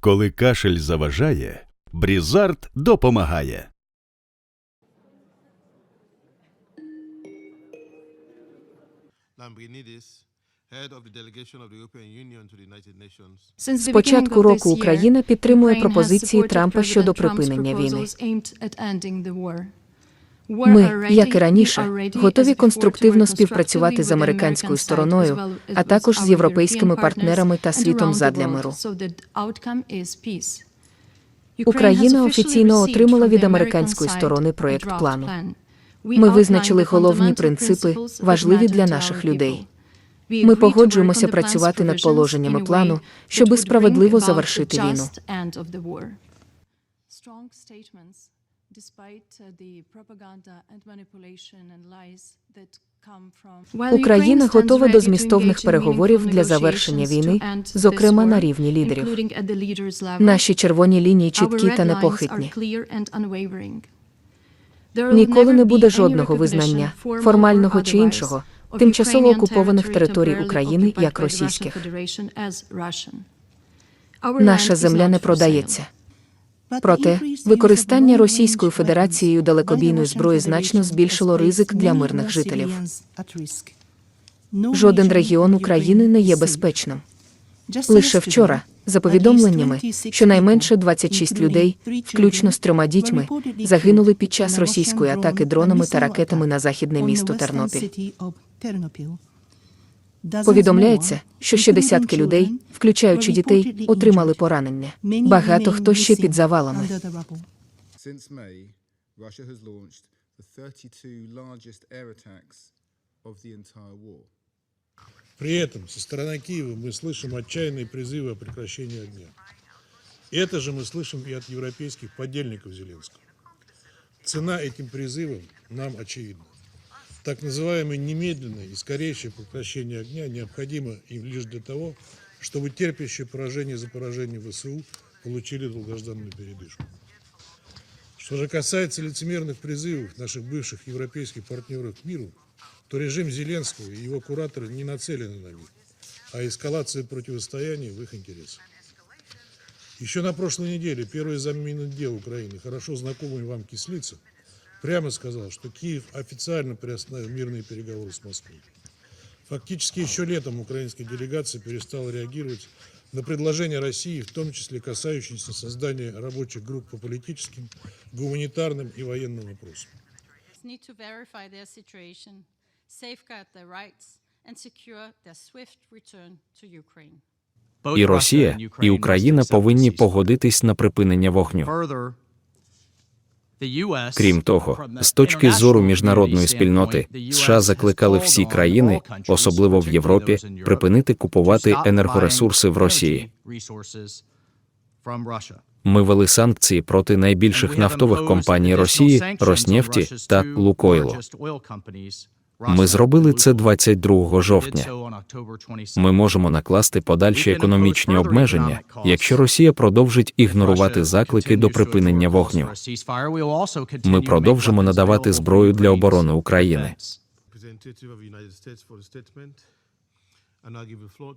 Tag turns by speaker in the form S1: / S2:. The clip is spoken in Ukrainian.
S1: Коли кашель заважає, Брізард допомагає.
S2: З початку року Україна підтримує пропозиції Трампа щодо припинення війни. Ми, як і раніше, готові конструктивно співпрацювати з американською стороною, а також з європейськими партнерами та світом задля миру. Україна офіційно отримала від американської сторони проєкт плану. Ми визначили головні принципи, важливі для наших людей. Ми погоджуємося працювати над положеннями плану, щоби справедливо завершити війну. Україна готова до змістовних переговорів для завершення війни, зокрема на рівні лідерів. Наші червоні лінії чіткі та непохитні. Ніколи не буде жодного визнання, формального чи іншого, тимчасово окупованих територій України як російських. Наша земля не продається. Проте використання Російською Федерацією далекобійної зброї значно збільшило ризик для мирних жителів. Жоден регіон України не є безпечним. Лише вчора, за повідомленнями, щонайменше 26 людей, включно з трьома дітьми, загинули під час російської атаки дронами та ракетами на західне місто Тернопіль. Повідомляється, що ще десятки людей, включаючи дітей, отримали поранення. Багато хто ще під завалами.
S3: Since May, Russia has launched the 32 largest air attacks of the entire war.
S4: При этом со стороны Киева мы слышим отчаянные призывы о прекращении огня. Это же мы слышим и от европейских подельников Зеленского. Цена этим призывам нам очевидна. Так называемое немедленное и скорейшее прекращение огня необходимо им лишь для того, чтобы терпящие поражение за поражением ВСУ получили долгожданную передышку. Что же касается лицемерных призывов наших бывших европейских партнеров к миру, то режим Зеленского и его кураторы не нацелены на мир, а эскалация противостояния в их интересах. Еще на прошлой неделе первый замминотдел Украины, хорошо знакомый вам Кислица, прямо сказал, что Киев официально приостановил мирные переговоры с Москвой. Фактически еще летом украинская делегация перестала реагировать на предложения России, в том числе касающиеся создания рабочих групп по политическим, гуманитарным и военным вопросам.
S5: need to verify their situation, safeguard their rights, and secure their swift return to Ukraine.
S6: І Росія, і Україна повинні погодитись на припинення вогню. Крім того, з точки зору міжнародної спільноти, США закликали всі країни, особливо в Європі, припинити купувати енергоресурси в Росії. Ми вели санкції проти найбільших нафтових компаній Росії, Роснефті та Лукойлу. Ми зробили це 22 жовтня. Ми можемо накласти подальші економічні обмеження, якщо Росія продовжить ігнорувати заклики до припинення вогню. Ми продовжимо надавати зброю для оборони України.
S7: I'll give the floor.